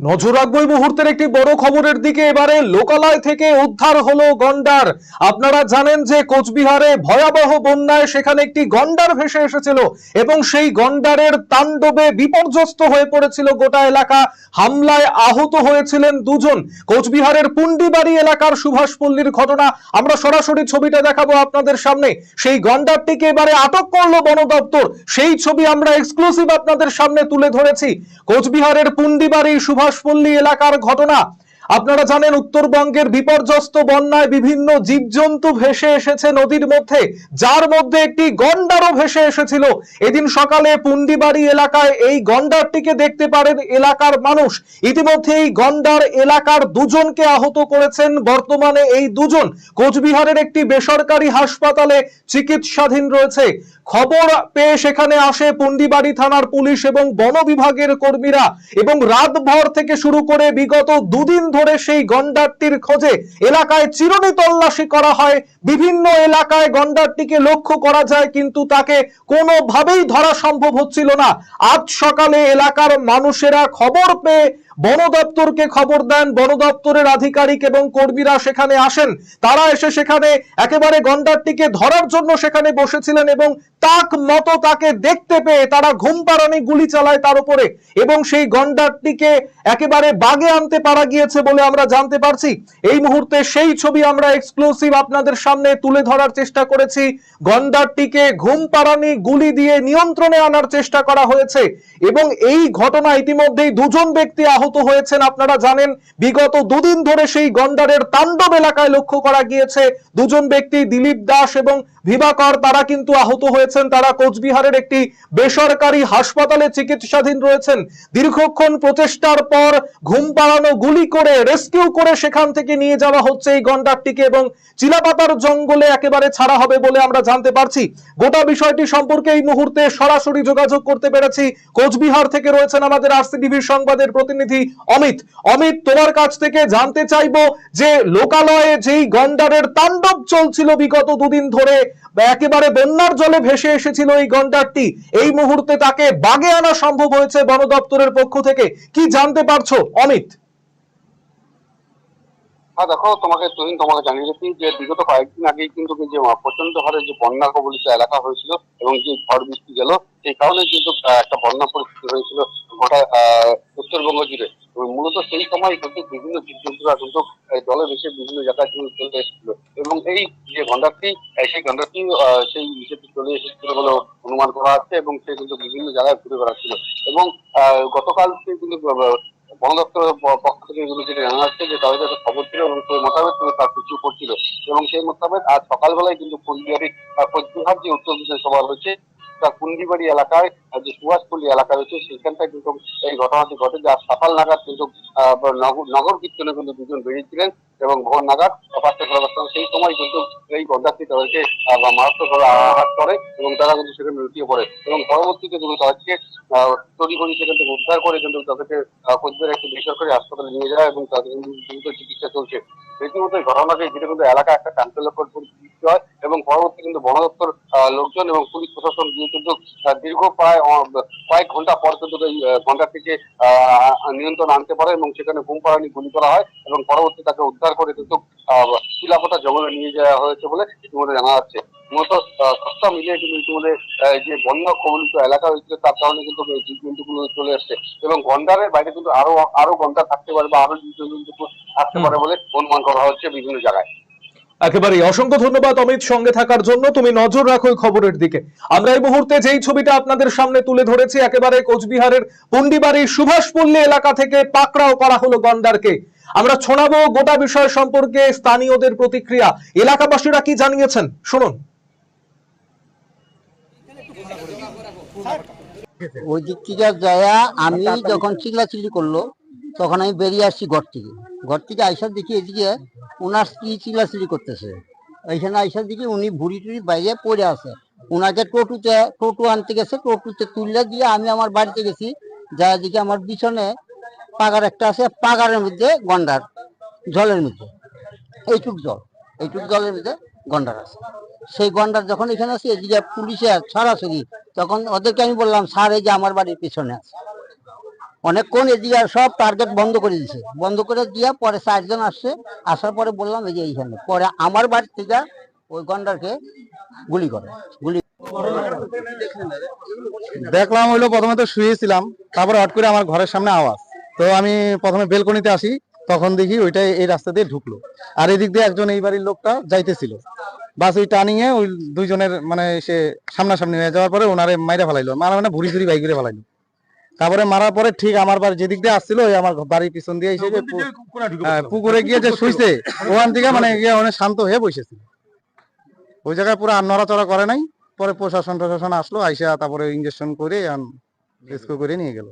নজর রাখব এই মুহূর্তের একটি বড় খবরের দিকে। এবারে লোকালয় থেকে উদ্ধার হলো গন্ডার। আপনারা জানেন যে কোচবিহারে ভয়াবহ বন্যায় সেখানে একটি গন্ডার ভেসে এসেছিল এবং সেই গন্ডারের তাণ্ডবে বিপর্যস্ত হয়ে পড়েছিল গোটা এলাকা। হামলায় আহত হয়েছিলেন দুজন। কোচবিহারের পুন্ডিবাড়ি এলাকার সুভাষপল্লীর ঘটনা আমরা সরাসরি ছবিটা দেখাবো আপনাদের সামনে। সেই গন্ডারটিকে এবারে আটক করল বন দপ্তর। সেই ছবি আমরা এক্সক্লুসিভ আপনাদের সামনে তুলে ধরেছি। কোচবিহারের পুন্ডিবাড়ি সুভাষপল্লী এলাকার ঘটনা আপনারা জানেন উত্তরবঙ্গের বিপর্যস্ত বন্যায় বিভিন্ন জীবজন্তু ভেসে এসেছে নদীর মধ্যে, যার মধ্যে একটি গন্ডারও ভেসে এসেছিল। এদিন সকালে পুন্ডিবাড়ি এলাকায় এই গন্ডারটিকে দেখতে পারেন এলাকার মানুষ। ইতিমধ্যে এই গন্ডার এলাকার দুজনকে আহত করেছেন। বর্তমানে এই দুজন কোচবিহারের একটি বেসরকারি হাসপাতালে চিকিৎসাধীন রয়েছে। খবর পেয়ে সেখানে আসে পুন্ডিবাড়ি থানার পুলিশ এবং বন বিভাগের কর্মীরা এবং রাতভর থেকে শুরু করে বিগত দুদিন ধরে সেই গন্ডারটির খোঁজে এলাকায় চিরনি তল্লাশি করা হয়। বিভিন্ন এলাকায় গন্ডারটিকে লক্ষ্য করা যায়, কিন্তু তাকে কোনোভাবেই ধরা সম্ভব হচ্ছিল না। আজ সকালে এলাকার মানুষেরা খবর পেয়ে বন দপ্তরকে খবর দেন, বন দপ্তরের আধিকারিক এবং কর্মীরা সেখানে আসেন। তারা এসে সেখানে একেবারে গন্ডারটিকে ধরার জন্য সেখানে বসেছিলেন এবং তাক মতো তাকে দেখতে পেয়ে তারা ঘুম পাড়ানি গুলি চালায় তার উপরে এবং সেই গন্ডারটিকে একেবারে বাগে আনতে পারা গিয়েছে বলে আমরা জানতে পারছি। এই মুহূর্তে সেই ছবি আমরা এক্সক্লুসিভ আপনাদের সামনে তুলে ধরার চেষ্টা করেছি। গন্ডারটিকে ঘুম পাড়ানি গুলি দিয়ে নিয়ন্ত্রণে আনার চেষ্টা করা হয়েছে এবং এই ঘটনা ইতিমধ্যেই দুজন ব্যক্তি আহত হয়েছেন আপনারা জানেন, বিগত দুদিন ধরে সেই গন্ডারের তাণ্ডব এলাকায় লক্ষ্য করা গিয়েছে। দুজন ব্যক্তি, দিলীপ দাস এবং ভিবাকর তারা কিন্তু আহত হয়েছেন। তারা কোচবিহারের একটি বেসরকারি হাসপাতালে চিকিৎসাধীন রয়েছেন। দীর্ঘক্ষণ প্রচেষ্টার পর ঘুম পাড়ানো, গুলি করে, রেস্কিউ করে সেখান থেকে নিয়ে যাওয়া হচ্ছে এই গন্ডারটিকে এবং চিলাপাতার জঙ্গলে একেবারে ছাড়া হবে বলে আমরা জানতে পারছি। গোটা বিষয়টি সম্পর্কে এই মুহূর্তে সরাসরি যোগাযোগ করতে পেরেছি। কোচবিহার থেকে রয়েছেন আমাদের আরসিটিভির সংবাদের প্রতিনিধি অমিত। অমিত, তোমার কাছ থেকে জানতে চাইব যে লোকালয়ে যেই গন্ডারের তাণ্ডব চলছিল বিগত দুদিন ধরে, একেবারে বন্যার জলে ভেসে এসেছিল এই গন্ডারটি। এই মুহূর্তে তাকে বাগে আনা সম্ভব হয়েছে বন দপ্তরের পক্ষ থেকে। কি জানতে পারছ, অমিত? হ্যাঁ দেখো, তোমাকে তুহিন, তোমাকে জানিয়ে দিচ্ছি যে বিগত কয়েকদিন আগেই কিন্তু যে প্রচণ্ড হারে যে বন্যা কবলিত এলাকা হয়েছিল এবং যে ঝড় বৃষ্টি গেল, সেই কারণে কিন্তু একটা বন্যা পরিস্থিতি হয়েছিল। গোটা উত্তরবঙ্গ জুড়ে। মূলত সেই সময় কিন্তু বিভিন্ন জীবজন্তুরা কিন্তু জলে ভেসে বিভিন্ন জায়গায় কিন্তু চলে এসেছিল। এবং এই যে গন্ডারটি সেই গন্ডারটি সেই নিচেতে চলে এসেছিল বলে অনুমান করা হচ্ছে এবং সে কিন্তু বিভিন্ন জায়গায় ঘুরে বেড়াচ্ছিল। এবং গতকাল কিন্তু আহ, বন দপ্তরের পক্ষ থেকে এগুলো যেটা জানা যাচ্ছে যে তাদের কাছে খবর ছিল এবং সেই মোতাবেক কিন্তু তার কিছু করছিল এবং সেই মোতাবেক আজ সকালবেলায় কিন্তু কুন্দিবাড়ি কোচবিহার যে উত্তর বিধানসভা রয়েছে তার কুন্দিবাড়ি এলাকায় যে সুভাষপল্লী এলাকা রয়েছে সেখানটায় কিন্তু এই ঘটনাটি ঘটে, যা সকাল নাগাদ কিন্তু নগর- কীর্তনে কিন্তু দুজন বেরিয়েছিলেন এবং ভোর নাগাদ সর্বাস্থান সেই সময় কিন্তু এই গন্ডারটি তাদেরকে মারাত্মকভাবে আঘাত করে এবং তারা কিন্তু সেখানে লুটিয়ে পড়ে এবং পরবর্তীতে কিন্তু তাদেরকে তড়িঘড়ি সেখান থেকে উদ্ধার করে কিন্তু তাদেরকে কোচবিহার একটি বেসরকারি হাসপাতালে নিয়ে যায় এবং তাদের কিন্তু চিকিৎসা চলছে। রীতিমতো ঘটনাকে যেটা কিন্তু এলাকা একটা চাঞ্চল্যকর পরিস্থিতি হয়। এবং পরবর্তী কিন্তু বন দপ্তর লোকজন এবং পুলিশ প্রশাসন গিয়ে কিন্তু দীর্ঘ প্রায় কয়েক ঘণ্টা পর কিন্তু এই ঘণ্টা থেকে আহ, নিয়ন্ত্রণ আনতে পারে এবং সেখানে ঘুম পাড়ানি গুলি করা হয় এবং পরবর্তী তাকে উদ্ধার করে কিন্তু শিলাপতা জঙ্গলে নিয়ে যাওয়া হয়েছে বলে ইতিমধ্যে জানা যাচ্ছে। মূলত সবটা মিলিয়ে কিন্তু ইতিমধ্যে যে বন্যা কবলিত এলাকা হয়েছিল তার কারণে কিন্তু জীবজন্তুগুলো চলে আসছে এবং গন্ডারের বাইরে কিন্তু আরও আরও গন্ডার থাকতে পারে বা আরও জীবজন্তু থাকতে পারে বলে অনুমান করা হচ্ছে বিভিন্ন জায়গায়। একেবারে অসংখ্য ধন্যবাদ অমিত সঙ্গে থাকার জন্য। তুমি নজর রাখো খবরের দিকে। আমরা এই মুহূর্তে যেই ছবিটা আপনাদের সামনে তুলে ধরেছি, একেবারে কোচবিহারের পুন্ডিবাড়ি সুভাষপল্লী এলাকা থেকে পাকড়াও করা হলো গন্ডারকে। আমরা শোনাবো গোটা বিষয় সম্পর্কে স্থানীয়দের প্রতিক্রিয়া। এলাকাবাসীরা কি জানিয়েছেন? শুনুন। ওই দিক থেকে যায়া, আমি যখন চিল্লাচিল্লি করল তখন আমি বেরিয়ে আসছি ঘর থেকে। ঘর থেকে আইসার দেখি এদিকে ওনার স্ত্রী চিল্লাচিল্লি করতেছে। এইখানে আইসার দিকে উনি ভুড়ি টুড়ি বাইরে পড়ে আছে। ওনাকে টোটুতে, টোটু আনতে গেছে, টোটুতে তুললে দিয়ে আমি আমার বাড়িতে গেছি। যা দিকে আমার পিছনে পাগার একটা আছে, পাগারের মধ্যে গন্ডার, জলের মধ্যে। এইটুক জল, এইটুক জলের মধ্যে গন্ডার আছে। সেই গন্ডার যখন এখানে আছে, এদিকে পুলিশে ছড়াছড়ি, তখন ওদেরকে আমি বললাম, স্যার, এই যে আমার বাড়ির পিছনে আছে। অনেকক্ষণ এদিকে সব টার্গেট বন্ধ করে দিছে। বন্ধ করে দিয়া পরে চারজন আসছে। আসার পরে বললাম, এই যে এইখানে। পরে আমার বাড়ি থেকে ওই গন্ডারকে গুলি করে। গুলি দেখলাম হইল প্রথমে তো শুয়েছিলাম, তারপরে হট করে আমার ঘরের সামনে আওয়াজ। তো আমি প্রথমে বেলকনিতে আসি, তখন দেখি ওইটা এই রাস্তা দিয়ে ঢুকলো। আর এদিক দিয়ে একজন এই বাড়ির লোকটা যাইতেছিল। বাস ওই টার্নিং এ ওই দুইজনের মানে সে সামনাসামনি হয়ে যাওয়ার পরে ওনারে মাইরা ফেলাইলো। মারা মানে ভুরি ভুরি বাইক করে ফেলাইলো। তারপরে মারার পরে ঠিক আমার বাড়ি যেদিক দিয়ে আসছিল ওই আমার বাড়ির পিছন দিয়ে এসে যে হ্যাঁ, পুকুরে গিয়ে যে শুইছে ওখান থেকে মানে গিয়ে অনেক শান্ত হয়ে বসেছিল। ওই জায়গায় পুরো আর নড়াচড়া করে নাই। পরে প্রশাসন প্রশাসন আসলো আইসা তারপরে ইঞ্জেকশন করে রেস্কিউ করে নিয়ে গেল।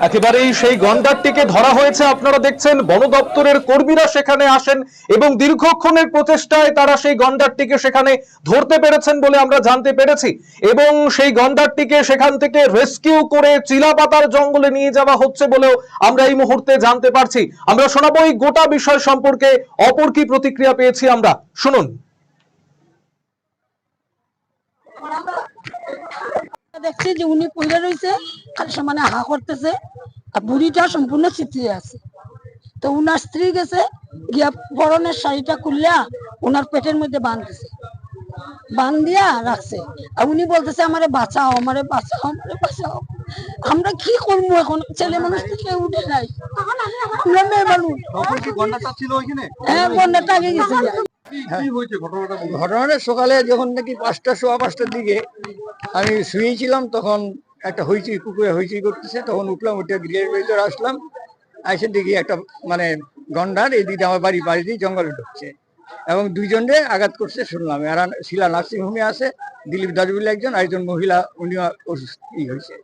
একেবারেই সেই গন্ডারটিকে ধরা হয়েছে। আপনারা দেখছেন, বন দপ্তরের কর্মীরা সেখানে আসেন এবং দীর্ঘক্ষণের প্রচেষ্টায় তারা সেই গন্ডারটিকে সেখানে ধরতে পেরেছেন বলে আমরা জানতে পেরেছি। এবং সেই গন্ডারটিকে সেখান থেকে রেস্কিউ করে চিলাপাতার জঙ্গলে নিয়ে যাওয়া হচ্ছে বলেও আমরা এই মুহূর্তে জানতে পারছি। আমরা শোনাবো এই গোটা বিষয় সম্পর্কে, অপর কি প্রতিক্রিয়া পেয়েছি আমরা। শুনুন। দেখছি যে উনি পইরা রয়েছে খালি সমানে হা করতেছে আর বুড়িটা সম্পূর্ণ চিত্রিয়ে আছে। তো উনার স্ত্রী গেছে গিয়া পরনের শাড়িটা খুললা ওনার পেটের মধ্যে বাঁধতেছে বান দিয়া রাখছে। আর উনি বলতেছে আমারে বাঁচাও আমারে বাঁচাও আমারে বাঁচাও। আমরা কি করব এখন? ছেলে মানুষ তো কেউ উঠে নাই। আমরা মেয়ে মানুষ। হ্যাঁ বন্যাটা আগে গেছে ঘটনাটা সকালে যখন নাকি পাঁচটা, সোয়া পাঁচটার দিকে আমি শুয়েছিলাম, তখন একটা হইচই কুকুরে হইচই করতেছে, তখন উঠলাম, উঠে গ্রিলের ভিতরে আসলাম, আইসে দেখি একটা মানে গন্ডার, এদিকে আমার বাড়ি বাড়ি দিয়ে জঙ্গলে ঢুকছে। এবং দুইজনে আঘাত করছে শুনলাম। এরা শিলা নার্সিং হোমে আছে, দিলীপ দাস বলে একজন আর একজন মহিলা, উনিও অসুস্থ হয়েছে।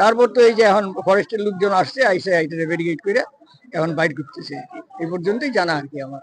তারপর তো এই যে এখন ফরেস্টের লোকজন আসছে, আইসে আইটারে ব্যারিকেড করে, এখন বাইর করতেছে এই পর্যন্তই জানা আর কি আমার।